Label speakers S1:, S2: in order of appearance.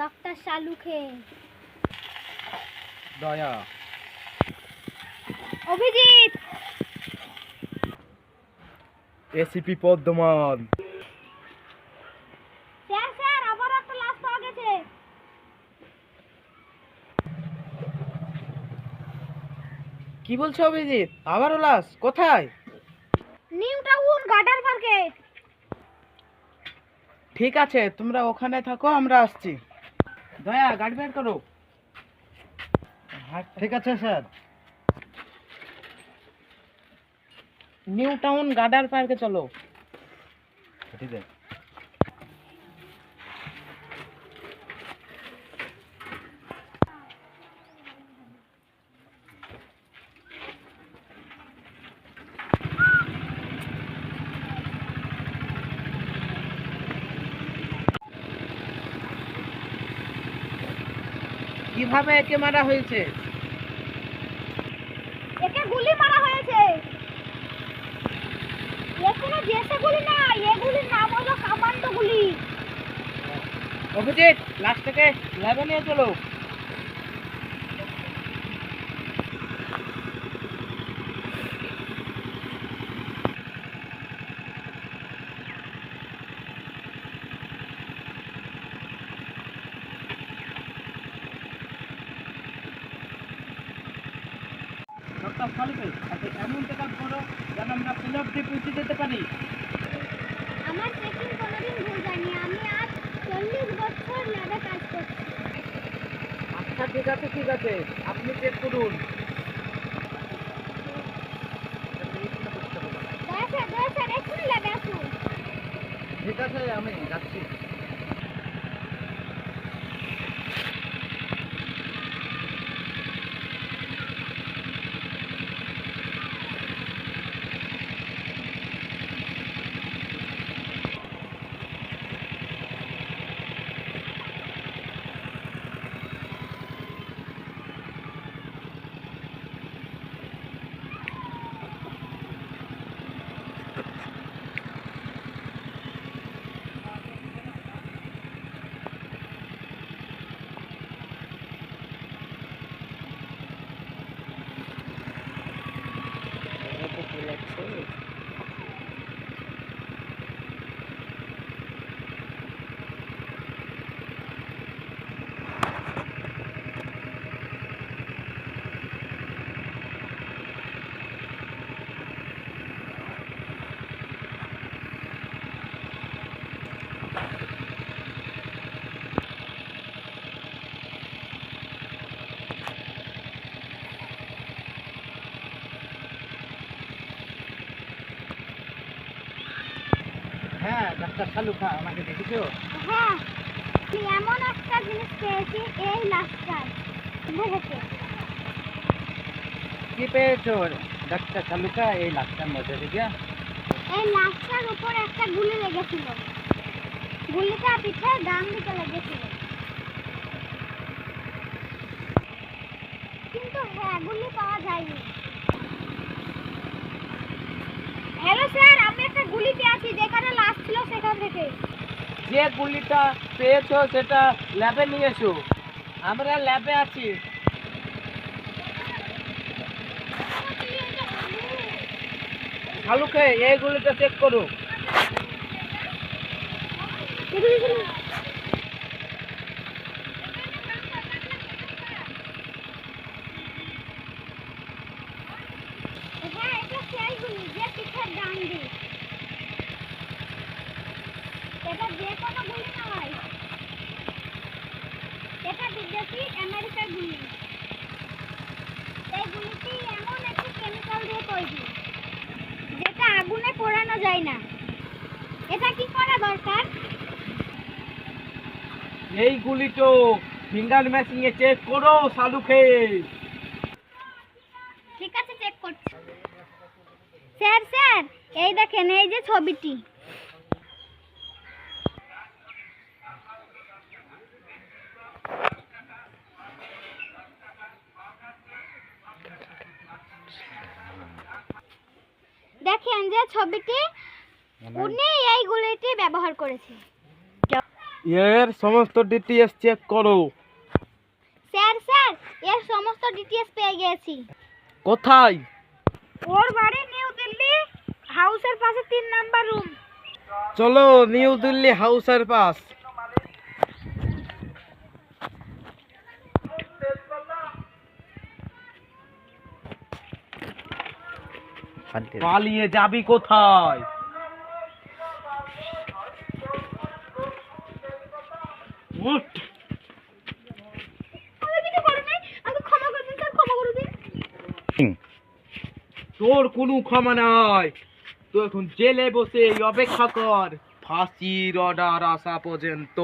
S1: Doctor Salunkhe
S2: Daya
S1: Abhijit
S2: ACP পদ্মমান
S1: sir sir আবার একটা লাশ পাওয়া গেছে।
S2: কি বলছো অভিজিৎ? আবারও লাশ কোথায়?
S1: নিউ টাউন গার্ডার পার্কে।
S2: ঠিক আছে তোমরা ওখানে থাকো আমরা আসছি। দয়া গাড়ি বের করো। হ্যাঁ ঠিক আছে স্যার। নিউ টাউন গার্ডার পার্কে চলো। ঠিক আছে কীভাবে একে মারা হয়েছে?
S1: একে গুলি মারা হয়েছে। এ কোনো জেসে গুলি না এ গুলি নাম হলো কামান্ডো গুলি।
S2: অভিজিৎ থেকে ল্যাবে নিয়ে চলো। ডক্টর সালিবে আচ্ছা এমনটা কাজ করো যেন আমরা ফিল পৌঁছে যেতে পারি।
S1: আমার চেকিং কোনোদিন ভুল যায়নি আমি আজ চল্লিশ বছর ল্যাবে কাজ করছি।
S2: আচ্ছা ঠিক আছে ঠিক আছে। আপনি চেক করুন।
S1: দয়া স্যার দয়া স্যার এক্ষুনি ল্যাবে আসুন।
S2: ঠিক আছে আমি যাচ্ছি। ডাক্তার শালুখা আমাকে দেখেছ?
S1: হ্যাঁ এমন একটা জিনিস পেয়েছি এই লাশটার দেখেছে
S2: কি পেয়েছ? ডাক্তার শালুখা এই লাশটার মধ্যে থেকে।
S1: এই লাশটার উপর একটা গুলি লেগেছিল। গুলিটা পিঠে ডান দিকে লেগেছিল। কিন্তু হ্যাঁ গুলি পাওয়া যায়নি হ্যালো স্যার আমি একটা গুলি পেয়েছি যেখানে লাশ ছিল সেখান থেকে।
S2: যে গুলিটা পেয়েছ সেটা ল্যাবে নিয়ে এসো। আমরা ল্যাবে আছি। শালুকে এই গুলিটা চেক করো
S1: হ্যাঁ এটা সেই গুলি যে পিঠের ডান দিক এটা যে কোনো গুলি নয় এটা বিদেশি আমেরিকার গুলি এই গুলিটি এমন একটি কেমিক্যাল দিয়ে তৈরি যেটা আগুনে পোড়ানো যায় না। এটা কি করা দরকার?
S2: এই গুলিটো ফিঙ্গার ম্যাচিং এ চেক করো শালুকে
S1: ঠিক আছে চেক করছি। স্যার স্যার এই দেখেন এই যে ছবিটি। ছবিটি উনি এই গুলিটি ব্যবহার করেছে।
S2: এর সমস্ত ডিটেলস চেক করো।
S1: স্যার স্যার এর সমস্ত ডিটেলস পেয়ে গেছি।
S2: কোথায়?
S1: ওর বাড়ি নিউ দিল্লি হাউসের পাশে তিন নাম্বার রুম
S2: চলো নিউ দিল্লি হাউসের পাস পালিয়ে যাবি কোথায় উঠ
S1: আমি কিছু করি নাই আমাকে ক্ষমা করে দিন স্যার ক্ষমা যাবি কোথায়?
S2: তোর কোনো ক্ষমা নাই। তুই এখন জেলে বসে অপেক্ষা কর। ফাঁসির অর্ডার আসা পর্যন্ত।